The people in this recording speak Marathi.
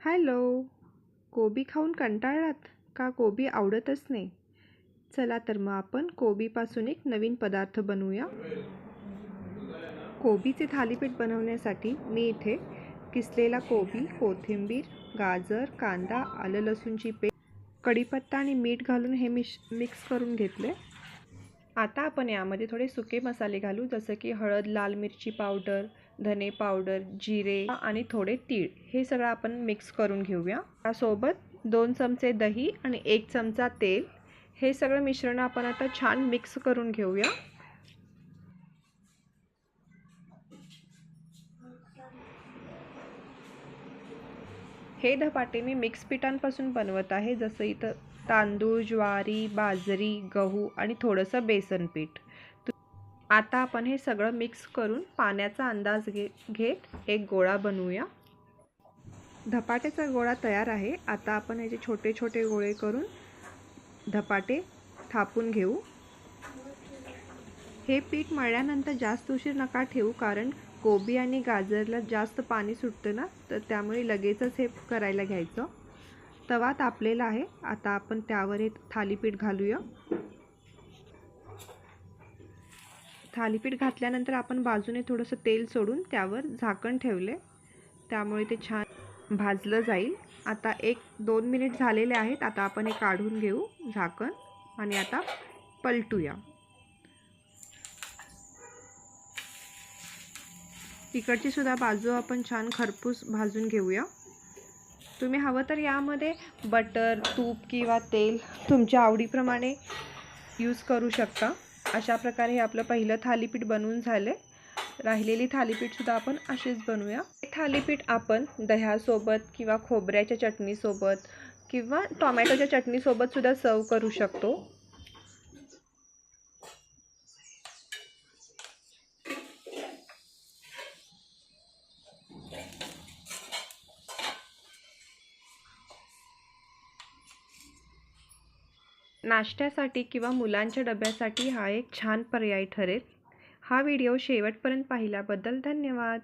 हॅलो कोबी खाऊन कंटाळलात का? कोबी आवडतच नाही. चला तर मग आपण कोबीपासून एक नवीन पदार्थ बनवूया. कोबीचे थालीपीठ बनवण्यासाठी मी इथे किसलेला कोबी कोथिंबीर गाजर कांदा आलं लसूणची पेस्ट कढीपत्ता आणि मीठ घालून हे मिश मिक्स करून घेतले. आता आपण यामध्ये थोडे सुके मसाले घालू जसं की हळद लाल मिरची पावडर धने पावडर जिरे आणि थोडे तीळ. हे सगळं आपण मिक्स करून घेऊया. त्यासोबत दोन चमचे दही आणि एक चमचा तेल. हे सगळं मिश्रण आपण आता छान मिक्स करून घेऊया. हे धपाटे मी मिक्स पिठांपासून बनवत आहे. जसं इथं तांदूळ ज्वारी बाजरी गहू आणि थोडंसं बेसन पीठ आता आपण हे सगळं मिक्स करून पाण्याचा अंदाज घे घेत एक गोळा बनवूया. धपाट्याचा गोळा तयार आहे. आता आपण याचे छोटे छोटे गोळे करून धपाटे थापून घेऊ. हे पीठ मळल्यानंतर जास्त उशीर नका ठेवू कारण कोबी आणि गाजरला जास्त पाणी सुटतं ना तर त्यामुळे लगेचच हे करायला घ्यायचं. तवा तापलेला आहे. आता आपण त्यावर हे थालीपीठ घालूया. थालीपीठ घातल्यानंतर आपण बाजूने थोडंसं तेल सोडून त्यावर झाकण ठेवले त्यामुळे ते छान भाजलं जाईल. आता एक दोन मिनिट झालेले आहेत. आता आपण हे काढून घेऊ झाकण आणि आता पलटूया. इकडची सुद्धा बाजू आपण छान खरपूस भाजून घेऊया. तुम्ही हवं तर यामध्ये बटर तूप किंवा तेल तुमच्या आवडीप्रमाणे यूज करू शकता. अशा प्रकारे हे आपलं पहिलं थालीपीठ बनवून झालं राहिलेली थालीपीठसुद्धा आपण अशीच बनवूया. हे थालीपीठ आपण दह्यासोबत किंवा खोबऱ्याच्या चटणीसोबत किंवा टॉमॅटोच्या चटणीसोबतसुद्धा सर्व करू शकतो. नाश्त्यासाठी किंवा मुलांच्या डब्यासाठी हा एक छान पर्याय ठरेल. हा व्हिडिओ शेवटपर्यंत पाहिल्याबद्दल धन्यवाद.